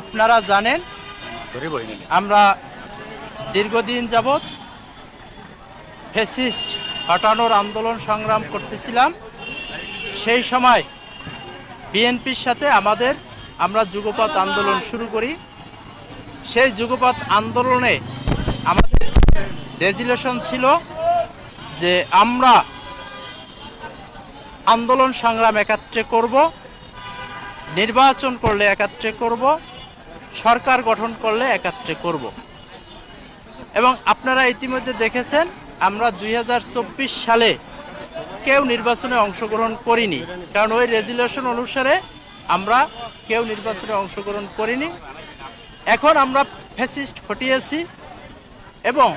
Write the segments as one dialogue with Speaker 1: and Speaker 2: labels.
Speaker 1: আপনারা জানেন আমরা দীর্ঘদিন যাবৎ ফেসিস্ট হটানোর আন্দোলন সংগ্রাম করতেছিলাম। সেই সময় বিএনপির সাথে আমাদের আমরা যুগপৎ আন্দোলন শুরু করি। সেই যুগপৎ আন্দোলনে আমাদের রেজুলেশন ছিল যে আমরা আন্দোলন সংগ্রাম একাত্রে করব নির্বাচন করলে একাত্রে করব সরকার গঠন করলে একাত্রে করব। এবং আপনারা ইতিমধ্যে দেখেছেন, আমরা দুই হাজার চব্বিশ সালে কেউ নির্বাচনে অংশগ্রহণ করিনি। কারণ ওই রেজুলেশন অনুসারে আমরা কেউ নির্বাচনে অংশগ্রহণ করিনি। এখন আমরা ফ্যাসিস্ট হটিয়েছি এবং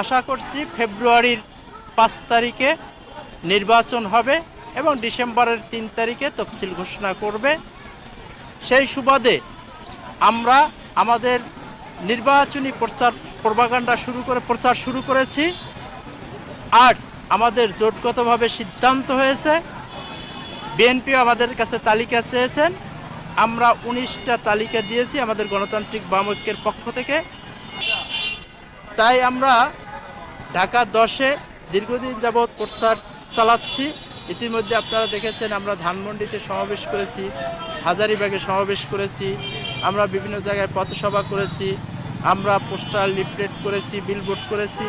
Speaker 1: আশা করছি ফেব্রুয়ারির পাঁচ তারিখে নির্বাচন হবে এবং ডিসেম্বরের তিন তারিখে তফসিল ঘোষণা করবে। সেই সুবাদে আমরা আমাদের নির্বাচনী প্রচার প্রভাকাণ্ডা শুরু করে প্রচার শুরু করেছি। আর আমাদের জোটগতভাবে সিদ্ধান্ত হয়েছে, বিএনপিও আমাদের কাছে তালিকা চেয়েছেন। আমরা উনিশটা তালিকা দিয়েছি আমাদের গণতান্ত্রিক বাম ঐক্যের পক্ষ থেকে। তাই আমরা ঢাকা দশে দীর্ঘদিন যাবৎ প্রচার চালাচ্ছি। ইতিমধ্যে আপনারা দেখেছেন আমরা ধানমন্ডিতে সমাবেশ করেছি, হাজারিবাগে সমাবেশ করেছি আমরা বিভিন্ন জায়গায় পথসভা করেছি, আমরা পোস্টার লিফলেট করেছি বিলবোর্ড করেছি।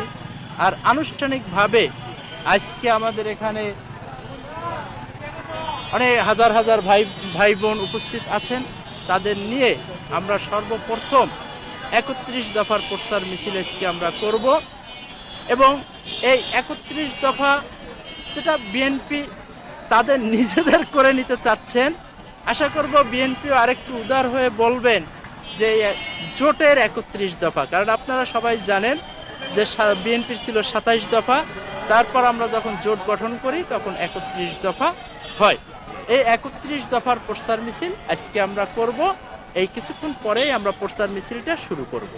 Speaker 1: আর আনুষ্ঠানিকভাবে আজকে আমাদের এখানে অনেক হাজার হাজার ভাই ভাই বোন উপস্থিত আছেন। তাদের নিয়ে আমরা সর্বপ্রথম একত্রিশ দফার প্রচার মিছিল আজকে আমরা করব এবং এই একত্রিশ দফা যেটা বিএনপি তাদের নিজেদের করে নিতে চাচ্ছেন আশা করব বিএনপিও আরেকটু উদার হয়ে বলবেন যে জোটের একত্রিশ দফা, কারণ আপনারা সবাই জানেন যে বিএনপির ছিল সাতাইশ দফা, তারপর আমরা যখন জোট গঠন করি তখন একত্রিশ দফা হয়। এই একত্রিশ দফার প্রচার মিছিল আজকে আমরা করব, এই কিছুক্ষণ পরেই আমরা প্রচার মিছিলটা শুরু করব।